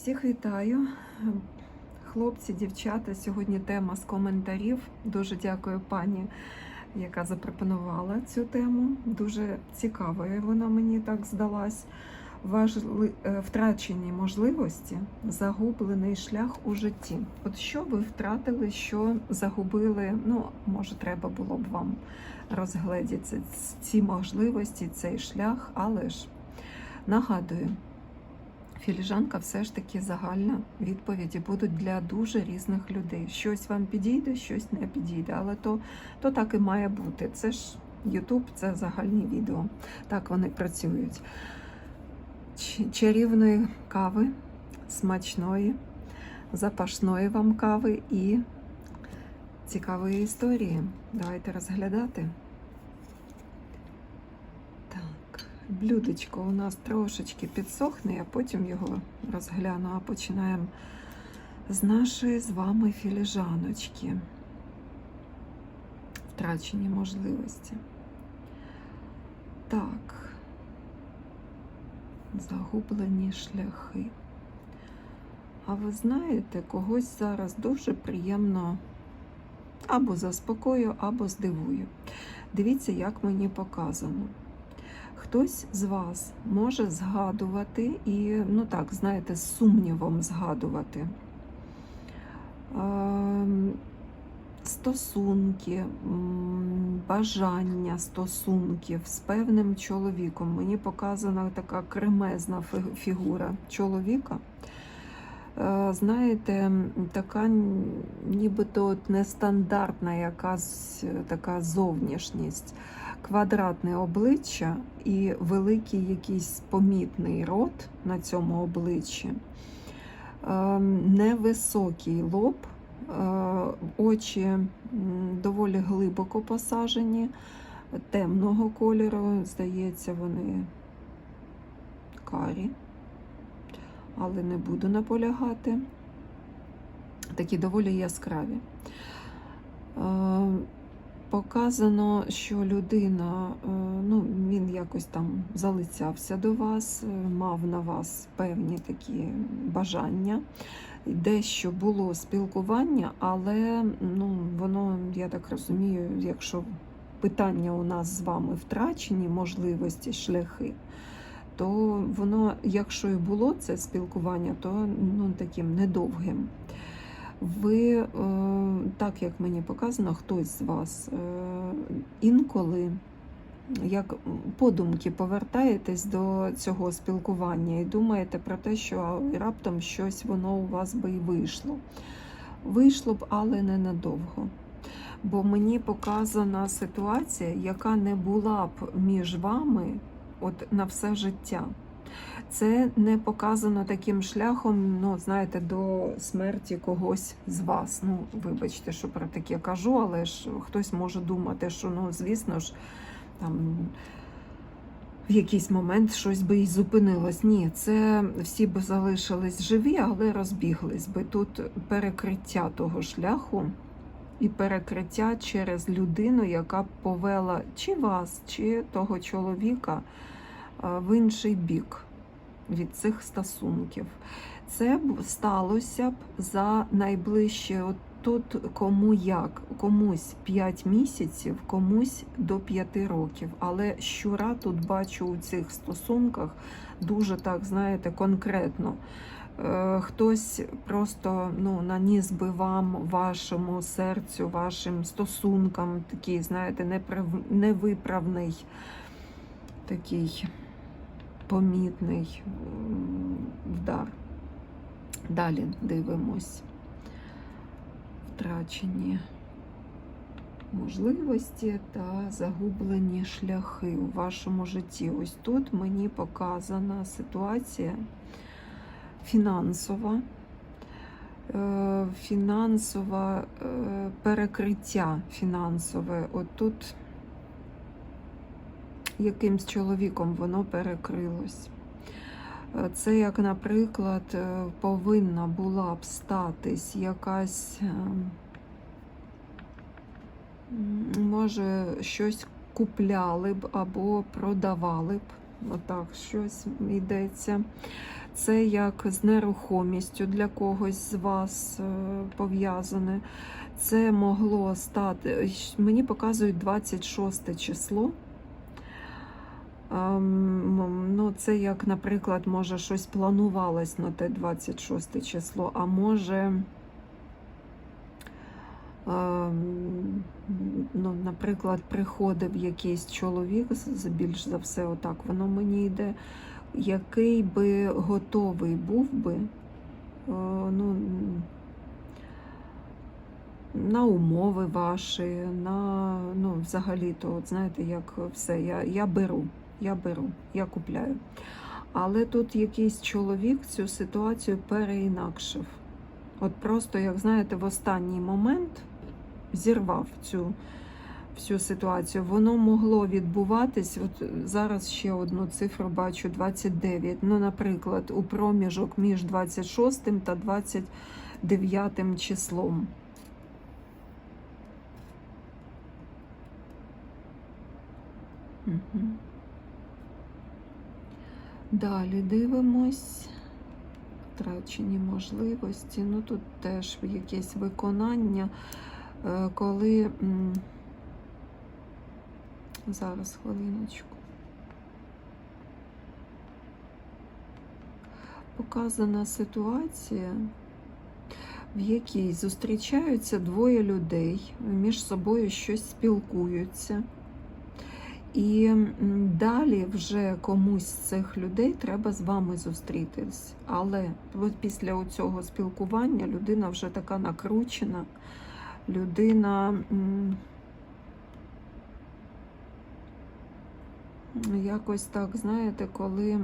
Всіх вітаю. Хлопці, дівчата, сьогодні тема з коментарів. Дуже дякую пані, яка запропонувала цю тему. Дуже цікавою вона мені так здалась. Важли... е, Втрачені можливості, загублений шлях у житті. От що ви втратили, що загубили? Ну, може, треба було б вам розгледіти ці можливості, цей шлях, але ж нагадую. Філіжанка все ж таки загальна. Відповіді будуть для дуже різних людей. Щось вам підійде, щось не підійде. Але то, то так і має бути. Це ж Ютуб, це загальні відео. Так вони працюють. Чарівної кави, смачної, запашної вам кави і цікавої історії. Давайте розглядати. Так, блюдечко у нас трошечки підсохне, а потім його розгляну, а починаємо з нашої з вами філіжаночки. Втрачені можливості. Так. Загублені шляхи. А ви знаєте, когось зараз дуже приємно або заспокою, або здивую. Дивіться, як мені показано. Хтось з вас може згадувати і, ну так, знаєте, з сумнівом згадувати ем, стосунки, бажання стосунків з певним чоловіком. Мені показана така кремезна фігура чоловіка. Е, Знаєте, така нібито нестандартна якась е, така зовнішність, квадратне обличчя і великий якийсь помітний рот на цьому обличчі, Ем, невисокий лоб, е, очі доволі глибоко посажені, темного кольору, здається, вони карі але не буду наполягати. Такі доволі яскраві. Показано, що людина, е, ну, він якось там залицявся до вас, е, мав на вас певні такі бажання. Дещо було спілкування, але ну, воно, я так розумію, якщо питання у нас з вами втрачені, можливості, шляхи, то воно, якщо і було це спілкування, то ну, таким недовгим. Ви, е, так як мені показано, хтось з вас е, інколи, як подумки, повертаєтесь до цього спілкування і думаєте про те, що раптом щось воно у вас би і вийшло. Вийшло б, але не надовго. Бо мені показана ситуація, яка не була б між вами от на все життя. Це не показано таким шляхом, ну, знаєте, до смерті когось з вас. Ну, вибачте, що про таке кажу, але ж хтось може думати, що, ну, звісно ж, там в якийсь момент щось би і зупинилось. Ні, це всі б залишились живі, але розбіглись би. Тут перекриття того шляху і перекриття через людину, яка повела чи вас, чи того чоловіка в інший бік від цих стосунків. Це б сталося б за найближче. От тут кому як, комусь 5 місяців, комусь до 5 років. Але щура тут бачу у цих стосунках дуже так, знаєте, конкретно. Е, Хтось просто ну, наніс би вам, вашому серцю, вашим стосункам такий, знаєте, невиправний такий помітний вдар. Далі дивимось. Втрачені можливості та загублені шляхи у вашому житті. Ось тут мені показана ситуація фінансова, е, фінансове е, перекриття фінансове. От тут якимсь чоловіком воно перекрилось. Е, Це, як, наприклад, е, повинна була б статись якась, е, може, щось купляли б або продавали б. Отак, щось йдеться. Це як з нерухомістю для когось з вас пов'язане. Це могло стати, мені показують 26 число. Ну, це як, наприклад, може щось планувалось на те 26 число, а може, ну, наприклад, приходив якийсь чоловік, більш за все, отак воно мені йде, який би готовий був би, е, ну, на умови ваші, на, ну, взагалі-то, от знаєте, як все, я, я беру, я беру, я купляю. Але тут якийсь чоловік цю ситуацію переінакшив. От просто, як знаєте, в останній момент зірвав цю всю ситуацію. Воно могло відбуватись. От зараз ще одну цифру бачу 29. Ну, наприклад, у проміжок між 26 та 29 числом. Мгм. Далі дивимось. Втрачені можливості. Ну тут теж якесь виконання, е, коли зараз хвилиночку. Показана ситуація, в якій зустрічаються двоє людей, між собою щось спілкуються. І далі вже комусь з цих людей треба з вами зустрітись. Але після цього спілкування людина вже така накручена, людина якось так, знаєте, коли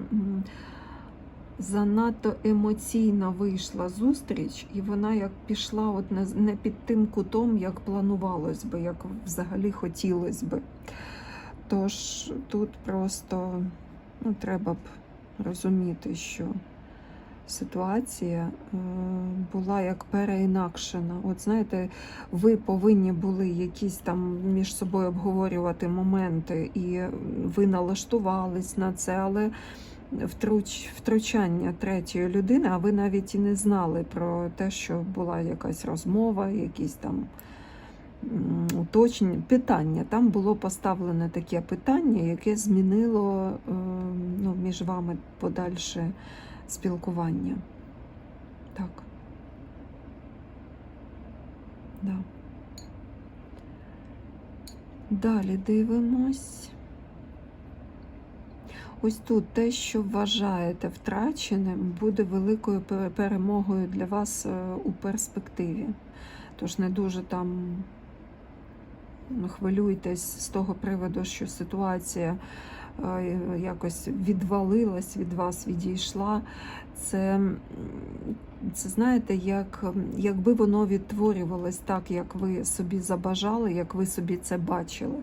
занадто емоційно вийшла зустріч, і вона як пішла от не, під тим кутом, як планувалось би, як взагалі хотілося би. Тож тут просто ну, треба б розуміти, що ситуація е, була як переінакшена. От знаєте, ви повинні були якісь там між собою обговорювати моменти, і ви налаштувались на це, але втруч, втручання третьої людини, а ви навіть і не знали про те, що була якась розмова, якісь там уточнення, питання. Там було поставлене таке питання, яке змінило е, ну, між вами подальше спілкування. Так. Да. Далі дивимось. Ось тут те, що вважаєте втраченим, буде великою перемогою для вас е, у перспективі. Тож не дуже там хвилюйтесь з того приводу, що ситуація е, якось відвалилась від вас, відійшла. Це, це знаєте, як, якби воно відтворювалось так, як ви собі забажали, як ви собі це бачили.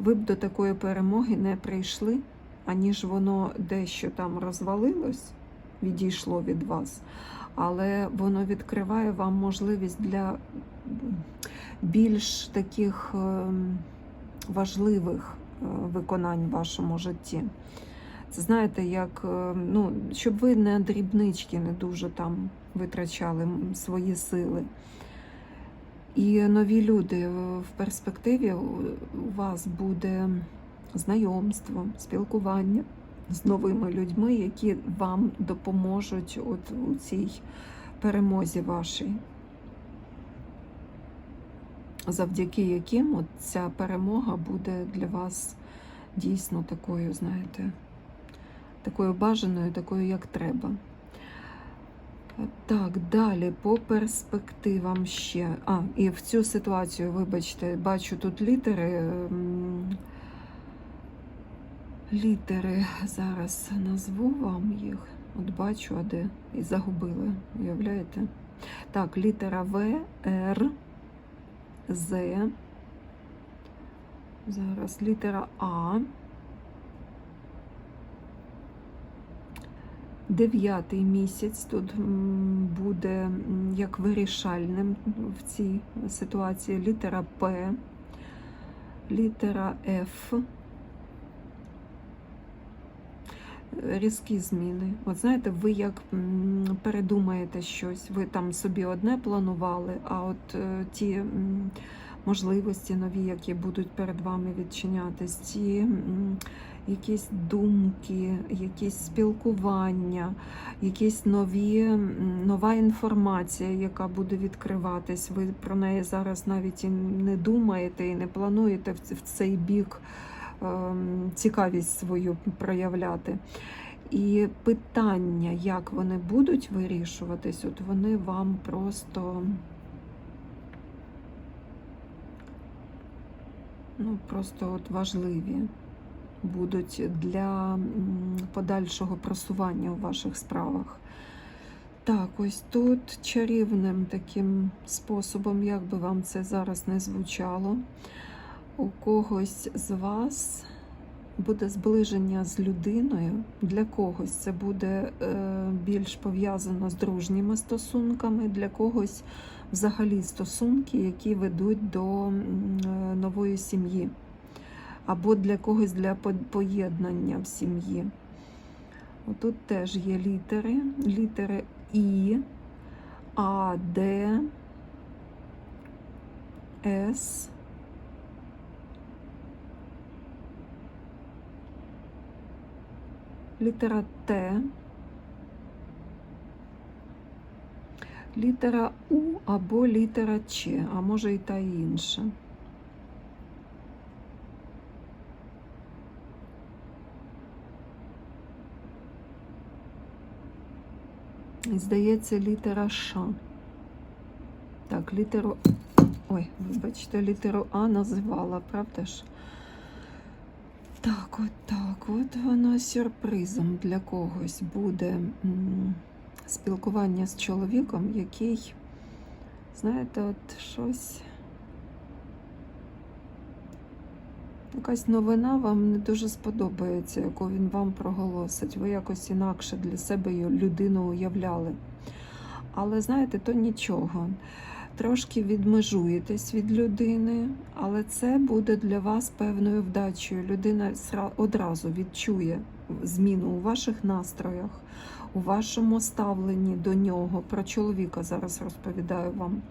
Ви б до такої перемоги не прийшли, аніж воно дещо там розвалилось, відійшло від вас. Але воно відкриває вам можливість для більш таких ем, важливих е, виконань в вашому житті. Це знаєте, як е, ну, щоб ви на дрібнички не дуже там витрачали свої сили. І нові люди е, в перспективі у вас буде знайомство, спілкування з новими людьми, які вам допоможуть от у цій перемозі вашій, завдяки яким от ця перемога буде для вас дійсно такою, знаєте, такою бажаною, такою, як треба. Так, далі по перспективам ще. А, і в цю ситуацію, вибачте, бачу тут літери. Літери зараз назву вам їх. От бачу, а де і загубила. Уявляєте? Так, літера В, Р, З. Зараз літера А. Дев'ятий місяць тут буде як вирішальним в цій ситуації. Літера П, літера Ф. різкі зміни. От знаєте, ви як передумаєте щось, ви там собі одне планували, а от е, ті можливості нові, які будуть перед вами відчинятись, ті якісь думки, якісь спілкування, якісь нові, нова інформація, яка буде відкриватись. Ви про неї зараз навіть і не думаєте і не плануєте в цей бік цікавість свою проявляти. І питання, як вони будуть вирішуватись, от вони вам просто ну, просто от важливі будуть для подальшого просування у ваших справах. Так, ось тут чарівним таким способом, як би вам це зараз не звучало, у когось з вас буде зближення з людиною. Для когось це буде е, більш пов'язано з дружніми стосунками, для когось взагалі стосунки, які ведуть до е, нової сім'ї, або для когось для поєднання в сім'ї. Отут теж є літери, літери І, А, Д, С. Літера Т, літера У або літера Ч, а може і та інша. Здається, літера Ш. Так, літеру. Ой, вибачте, літеру А називала, правда ж? Так, от так, от воно сюрпризом для когось буде спілкування з чоловіком, який, знаєте, от щось. Якась новина вам не дуже сподобається, яку він вам проголосить. Ви якось інакше для себе людину уявляли. Але знаєте, то нічого. Трошки відмежуєтесь від людини, але це буде для вас певною вдачею. Людина одразу відчує зміну у ваших настроях, у вашому ставленні до нього. Про чоловіка зараз розповідаю вам.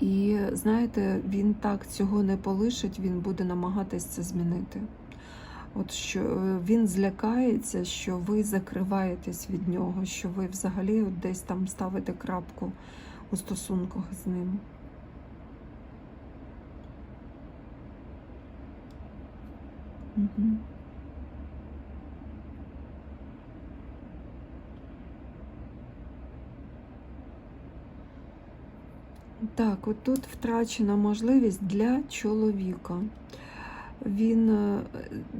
І знаєте, він так цього не полишить, він буде намагатись це змінити. От що е, він злякається, що ви закриваєтесь від нього, що ви взагалі десь там ставите крапку у стосунках з ним. Угу. Так, от тут втрачена можливість для чоловіка. Він е,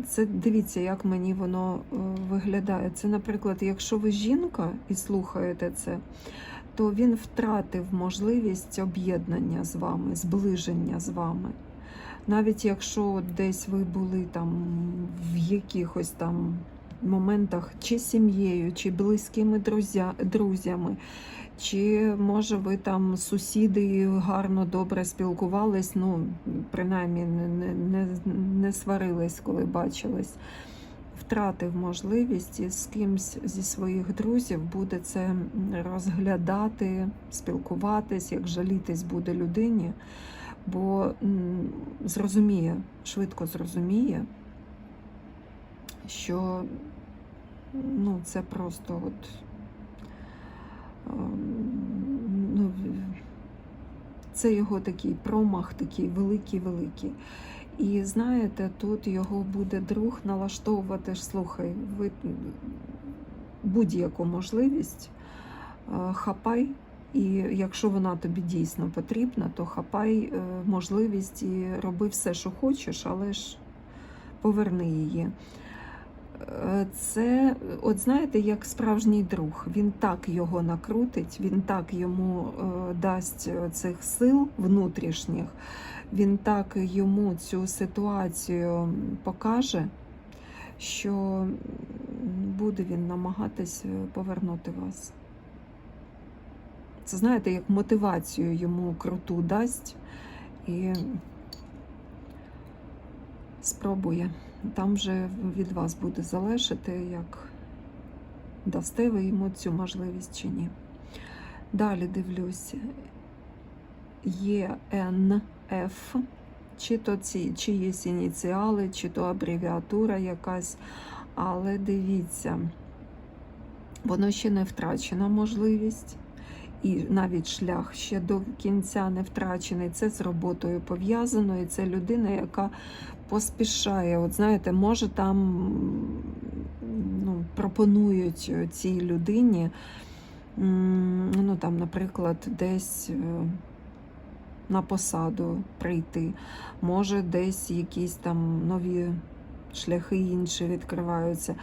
це дивіться, як мені воно е, виглядає. Це, наприклад, якщо ви жінка і слухаєте це, то він втратив можливість об'єднання з вами, зближення з вами. Навіть якщо десь ви були там в якихось там моментах чи сім'єю, чи близькими друзя, друзями, чи може ви там сусіди гарно добре спілкувались, ну принаймні не, не, не сварились, коли бачились. Втратив можливість і з кимсь зі своїх друзів буде це розглядати, спілкуватись, як жалітись буде людині, бо зрозуміє, швидко зрозуміє, що ну, це просто от. ем, Ну, це його такий промах, такий великий-великий. І знаєте, тут його буде друг налаштовувати ж, слухай, ви будь-яку можливість е, хапай, і якщо вона тобі дійсно потрібна, то хапай е, можливість і роби все, що хочеш, але ж поверни її. Е, Це, от знаєте, як справжній друг. Він так його накрутить, він так йому дасть цих сил внутрішніх, він так йому цю ситуацію покаже, що буде він намагатись повернути вас. Це знаєте, як мотивацію йому круту дасть і спробує Там вже від вас буде залежати, як дасте ви йому цю можливість чи ні. Далі дивлюся. ЄНФ, чи то ці чиїсь ініціали, чи то абревіатура якась. Але дивіться, воно ще не втрачена можливість, і навіть шлях ще до кінця не втрачений. Це з роботою пов'язано, і це людина, яка поспішає. От знаєте, може там ну, пропонують цій людині, ну там, наприклад, десь. На посаду прийти, може десь якісь там нові шляхи інші відкриваються.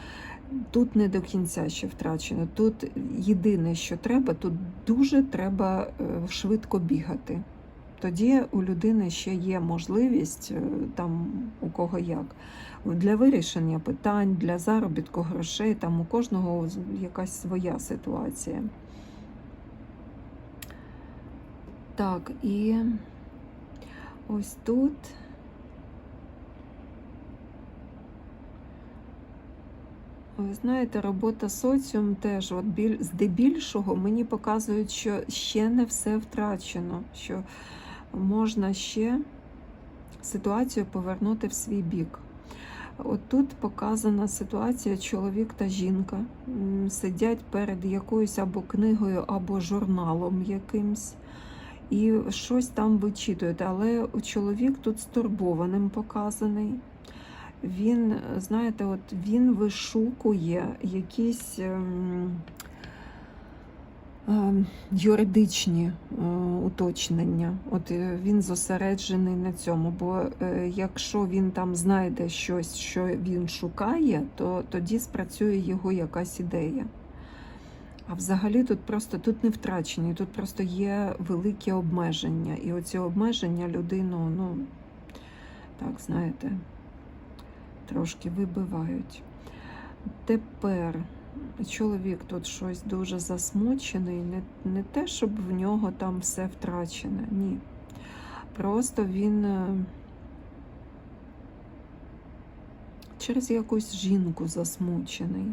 Тут не до кінця ще втрачено. Тут єдине, що треба, тут дуже треба е, швидко бігати. Тоді у людини ще є можливість, е, там у кого як, для вирішення питань, для заробітку грошей, там у кожного якась своя ситуація. Так, і ось тут. Ви знаєте, робота соціум теж, от біль, здебільшого, мені показують, що ще не все втрачено, що можна ще ситуацію повернути в свій бік. От тут показана ситуація чоловік та жінка сидять перед якоюсь або книгою, або журналом якимсь. І щось там вичитують, але чоловік тут стурбованим показаний. Він, знаєте, от він вишукує якісь ем, ем, юридичні е, уточнення. От е, він зосереджений на цьому. Бо е, якщо він там знайде щось, що він шукає, то тоді спрацює його якась ідея. А взагалі тут просто тут не втрачені, тут просто є великі обмеження. І оці обмеження людину, ну, так, знаєте, трошки вибивають. Тепер чоловік тут щось дуже засмучений, не, не те, щоб в нього там все втрачене, ні. Просто він е, через якусь жінку засмучений.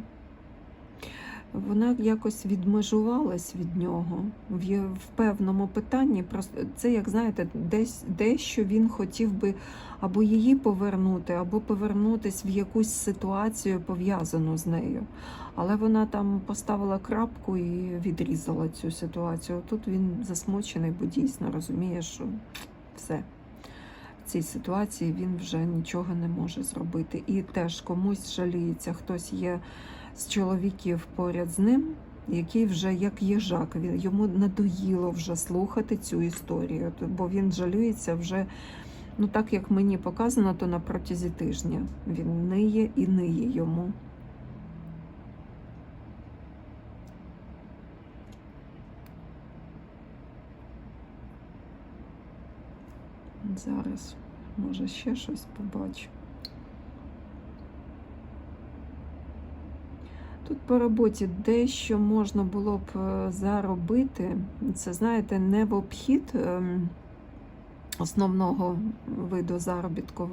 Вона якось відмежувалась від нього в, в певному питанні. Просто це, як знаєте, десь дещо він хотів би або її повернути, або повернутись в якусь ситуацію пов'язану з нею. Але вона там поставила крапку і відрізала цю ситуацію. Тут він засмучений, бо дійсно розуміє, що все. Цій ситуації він вже нічого не може зробити. І теж комусь жаліється, хтось є з чоловіків поряд з ним, який вже як їжак, він йому надоїло вже слухати цю історію, бо він жалюється вже. Ну, так як мені показано, то на протязі тижня він ниє і ниє йому. Зараз, може, ще щось побачу. Тут по роботі дещо можна було б е, заробити. Це, знаєте, не в обхід ем, основного виду заробітку,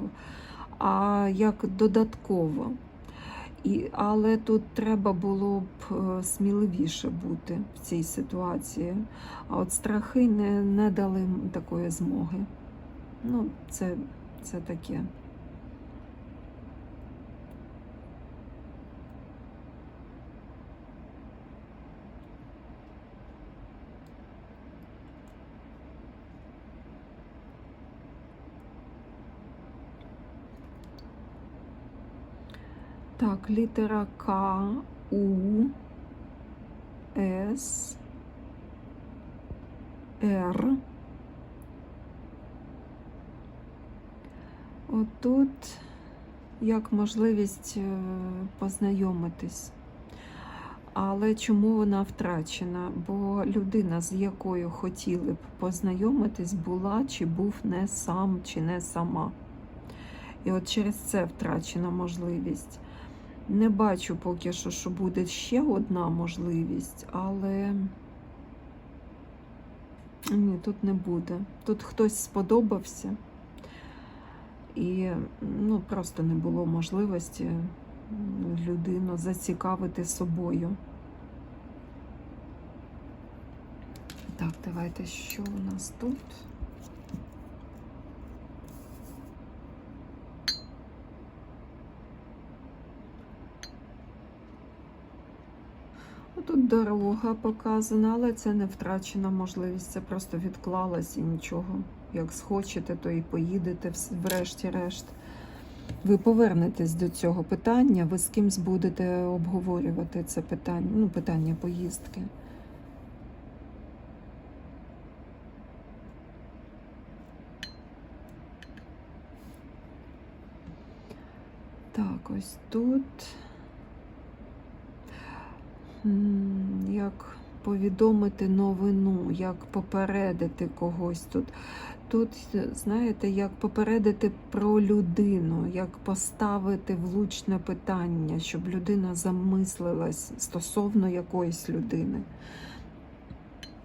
а як додатково. І, але тут треба було б е, сміливіше бути в цій ситуації. А от страхи не, не дали такої змоги. Ну, це, це таке. Так, літера К, У, С, Р. Отут як можливість е, познайомитись. Але чому вона втрачена? Бо людина, з якою хотіли б познайомитись, була чи був не сам, чи не сама. І от через це втрачена можливість. Не бачу поки що, що буде ще одна можливість, але ні, тут не буде. Тут хтось сподобався. І ну, просто не було можливості людину зацікавити собою. Так, давайте, що у нас тут? Тут дорога показана, але це не втрачена можливість, це просто відклалась і нічого. Як схочете, то і поїдете врешті-решт. Ви повернетесь до цього питання, ви з кимсь будете обговорювати це питання, ну, питання поїздки. Так, ось тут. Як повідомити новину, як попередити когось тут. Тут, знаєте, як попередити про людину, як поставити влучне питання, щоб людина замислилась стосовно якоїсь людини.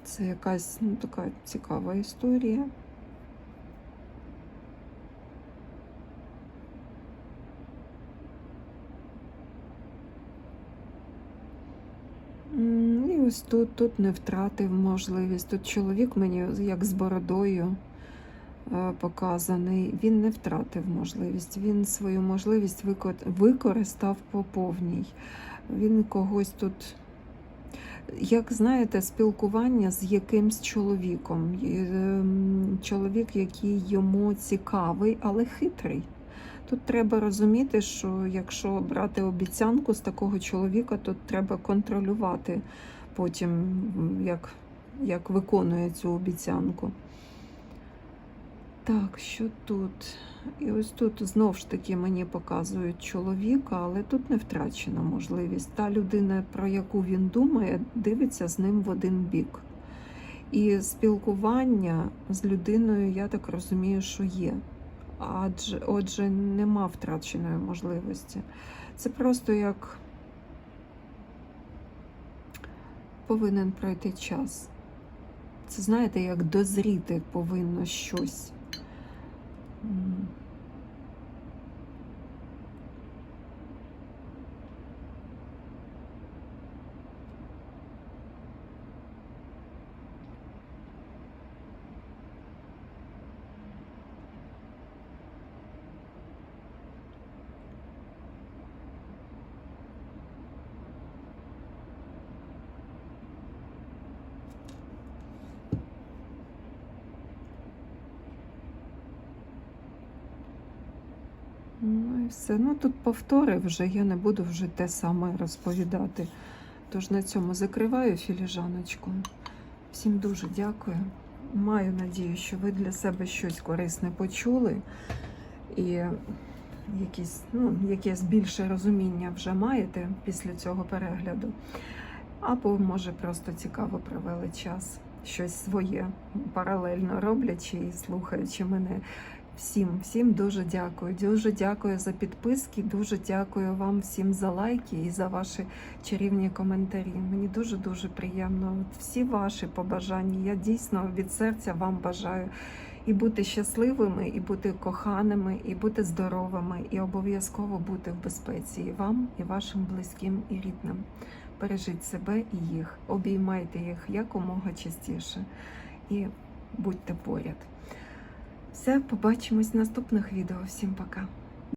Це якась ну, така цікава історія. М, І ось тут, тут не втратив можливість. Тут чоловік мені як з бородою е, показаний. Він не втратив можливість. Він свою можливість використав по повній. Він когось тут, як знаєте, спілкування з якимсь чоловіком. Ем, Чоловік, який йому цікавий, але хитрий. Тут треба розуміти, що якщо брати обіцянку з такого чоловіка, то треба контролювати потім, як, як виконує цю обіцянку. Так, що тут? І ось тут знов ж таки мені показують чоловіка, але тут не втрачена можливість. Та людина, про яку він думає, дивиться з ним в один бік. І спілкування з людиною, я так розумію, що є. Адже, отже, нема втраченої можливості. Це просто як повинен пройти час. Це знаєте, як дозріти повинно щось. Все. Ну тут повтори вже, я не буду вже те саме розповідати. Тож на цьому закриваю філіжаночку. Всім дуже дякую. Маю надію, що ви для себе щось корисне почули і якісь, ну, якесь більше розуміння вже маєте після цього перегляду. Або, може, просто цікаво провели час, щось своє паралельно роблячи і слухаючи мене. Всім, всім дуже дякую. Дуже дякую за підписки. Дуже дякую вам всім за лайки і за ваші чарівні коментарі. Мені дуже дуже приємно. От Всі ваші побажання. Я дійсно від серця вам бажаю і бути щасливими, і бути коханими, і бути здоровими, і обов'язково бути в безпеці і вам, і вашим близьким і рідним. Бережіть себе і їх, обіймайте їх якомога частіше і будьте поряд. Все, побачимось в наступних відео. Всім пока.